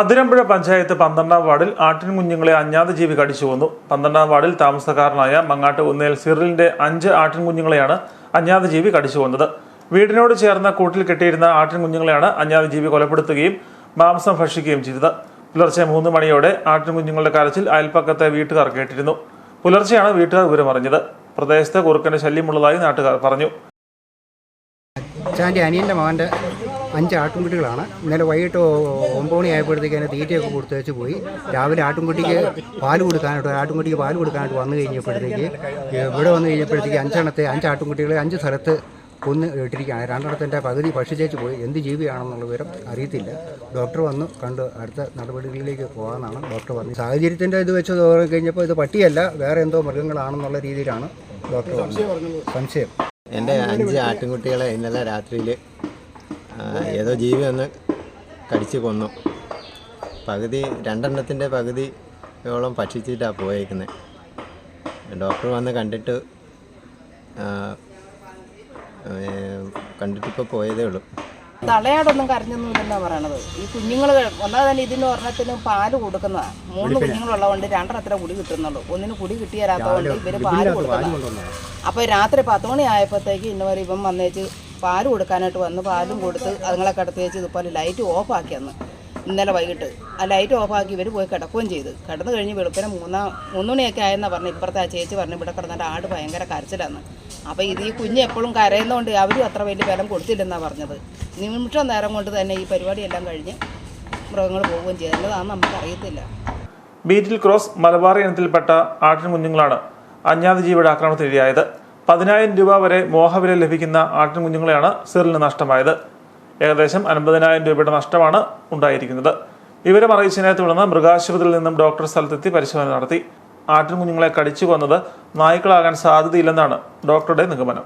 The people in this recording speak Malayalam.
അതിരമ്പുഴ പഞ്ചായത്ത് പന്ത്രണ്ടാം വാർഡിൽ ആട്ടിൻ കുഞ്ഞുങ്ങളെ അഞ്ഞാത ജീവി കടിച്ചു കൊന്നു. പന്ത്രണ്ടാം വാർഡിൽ താമസക്കാരനായ മങ്ങാട്ട് ഒന്നേൽ സിറിലിന്റെ അഞ്ച് ആട്ടിൻ കുഞ്ഞുങ്ങളെയാണ് അഞ്ഞാത ജീവി കടിച്ചു കൊന്നത്. വീടിനോട് ചേർന്ന കൂട്ടിൽ കെട്ടിയിരുന്ന ആട്ടിൻ കുഞ്ഞുങ്ങളെയാണ് അഞ്ഞാത ജീവി കൊലപ്പെടുത്തുകയും മാംസം ഭക്ഷിക്കുകയും ചെയ്തത്. പുലർച്ചെ മൂന്ന് മണിയോടെ ആട്ടിൻ കുഞ്ഞുങ്ങളുടെ കരച്ചിൽ അയൽപ്പക്കത്തെ വീട്ടുകാർ കേട്ടിരുന്നു. പുലർച്ചെയാണ് വീട്ടുകാർ വിവരമറിഞ്ഞത്. പ്രദേശത്ത് കുറുക്കന്റെ ശല്യമുള്ളതായി നാട്ടുകാർ പറഞ്ഞു. അച്ഛന്റെ അനിയന്റെ അഞ്ച് ആട്ടുംകുട്ടികളാണ്. ഇന്നലെ വൈകിട്ട് ഒമ്പത് മണി ആയപ്പോഴത്തേക്ക് അതിന് തീറ്റയൊക്കെ കൊടുത്ത് വെച്ച് പോയി. രാവിലെ ആട്ടുംകുട്ടിക്ക് പാൽ കൊടുക്കാനായിട്ട് ആട്ടുംകുട്ടിക്ക് പാൽ കൊടുക്കാനായിട്ട് വന്നു കഴിഞ്ഞപ്പോഴത്തേക്ക് ഇവിടെ വന്നു കഴിഞ്ഞപ്പോഴത്തേക്ക് അഞ്ചെണ്ണത്തെ അഞ്ച് ആട്ടുംകുട്ടികളെ അഞ്ച് സ്ഥലത്ത് കൊന്ന് ഇട്ടിരിക്കുകയാണ്. രണ്ടെണ്ണത്തിന്റെ പകുതി ഭക്ഷിച്ചേച്ച് പോയി. എന്ത് ജീവിയാണെന്നുള്ള വിവരം അറിയത്തില്ല. ഡോക്ടർ വന്നു കണ്ട് അടുത്ത നടപടികളിലേക്ക് പോകാമെന്നാണ് ഡോക്ടർ പറഞ്ഞത്. സാഹചര്യത്തിന്റെ ഇത് വെച്ച് കഴിഞ്ഞപ്പോൾ ഇത് പട്ടിയല്ല വേറെ എന്തോ മൃഗങ്ങളാണെന്നുള്ള രീതിയിലാണ് ഡോക്ടർ സംശയം. എന്റെ അഞ്ച് ആട്ടിൻകുട്ടികളെ ഇന്നലെ രാത്രിയിൽ ഏതോ ജീവി ഒന്ന് കടിച്ച് കൊന്നു. പകുതി രണ്ടെണ്ണത്തിന്റെ പകുതിയോളം ഭക്ഷിച്ചിട്ടാണ് പോയേക്കുന്നത് ഡോക്ടർ വന്ന് കണ്ടിട്ട് കണ്ടിട്ടിപ്പോൾ പോയതേ ഉള്ളൂ. തളയാടൊന്നും കരഞ്ഞൊന്നും കരഞ്ഞൊന്നുമില്ലെന്നാ പറയണത്. ഈ കുഞ്ഞുങ്ങൾ ഒന്നാ തന്നെ ഇതിന് ഒരെണ്ണത്തിന് പാൽ കൊടുക്കുന്നതാണ് മൂന്ന് കുഞ്ഞുങ്ങളുള്ളതുകൊണ്ട് രണ്ടെണ്ണത്തിനെ കുടി കിട്ടുന്നുള്ളൂ. ഒന്നിന് കുടി കിട്ടിയാലാത്തതുകൊണ്ട് ഇവർ പാൽ കൊടുക്കുന്നു അപ്പോൾ രാത്രി പത്ത് മണി ആയപ്പോഴത്തേക്ക് ഇന്നവരെ ഇവൻ വന്നേച്ച് പാൽ കൊടുക്കാനായിട്ട് വന്ന് പാലും കൊടുത്ത് അതുങ്ങളെ കിടത്തി വെച്ച് ഇതുപോലെ ലൈറ്റ് ഓഫാക്കി അന്ന്. ഇന്നലെ വൈകിട്ട്. ആ ലൈറ്റ് ഓഫാക്കി ഇവർ പോയി കിടക്കുകയും ചെയ്ത്. കിടന്നു കഴിഞ്ഞ് വെളുപ്പിനെ മൂന്നാം മൂന്ന് മണിയൊക്കെ ആയെന്നാ പറഞ്ഞു. ഇപ്പുറത്തെ ആ ചേച്ചി പറഞ്ഞു ഇവിടെ കിടന്നിട്ട് ആട് ഭയങ്കര കരച്ചിലാന്ന്. അപ്പോൾ ഇത് ഈ കുഞ്ഞ് എപ്പോഴും കരയുന്നതുകൊണ്ട് അവരും അത്ര വലിയ ബലം കൊടുത്തില്ലെന്നാണ് പറഞ്ഞത്. നിമിഷം നേരം കൊണ്ട് തന്നെ ഈ പരിപാടിയെല്ലാം കഴിഞ്ഞ് മൃഗങ്ങൾ പോവുകയും ചെയ്തു. എന്നതാണെന്ന് നമുക്കറിയത്തില്ല ബീറ്റിൽ ക്രോസ് മലബാർ ഇനത്തിൽപ്പെട്ട ആട്ടിൻ കുഞ്ഞുങ്ങളാണ് അജ്ഞാത ജീവിയുടെ ആക്രമണത്തിനിരയായത്. പതിനായിരം രൂപ വരെ മോഹവില ലഭിക്കുന്ന ആട്ടിൻ കുഞ്ഞുങ്ങളെയാണ് സിറിന് നഷ്ടമായത്. ഏകദേശം അൻപതിനായിരം രൂപയുടെ നഷ്ടമാണ് ഉണ്ടായിരിക്കുന്നത്. വിവരം അറിയിച്ചതിനെ തുടർന്ന് മൃഗാശുപത്രിയിൽ നിന്നും ഡോക്ടർ സ്ഥലത്തെത്തി പരിശോധന നടത്തി. ആട്ടിൻ കുഞ്ഞുങ്ങളെ കടിച്ചു കൊന്നത് നായ്ക്കളാകാൻ സാധ്യതയില്ലെന്നാണ് ഡോക്ടറുടെ നിഗമനം.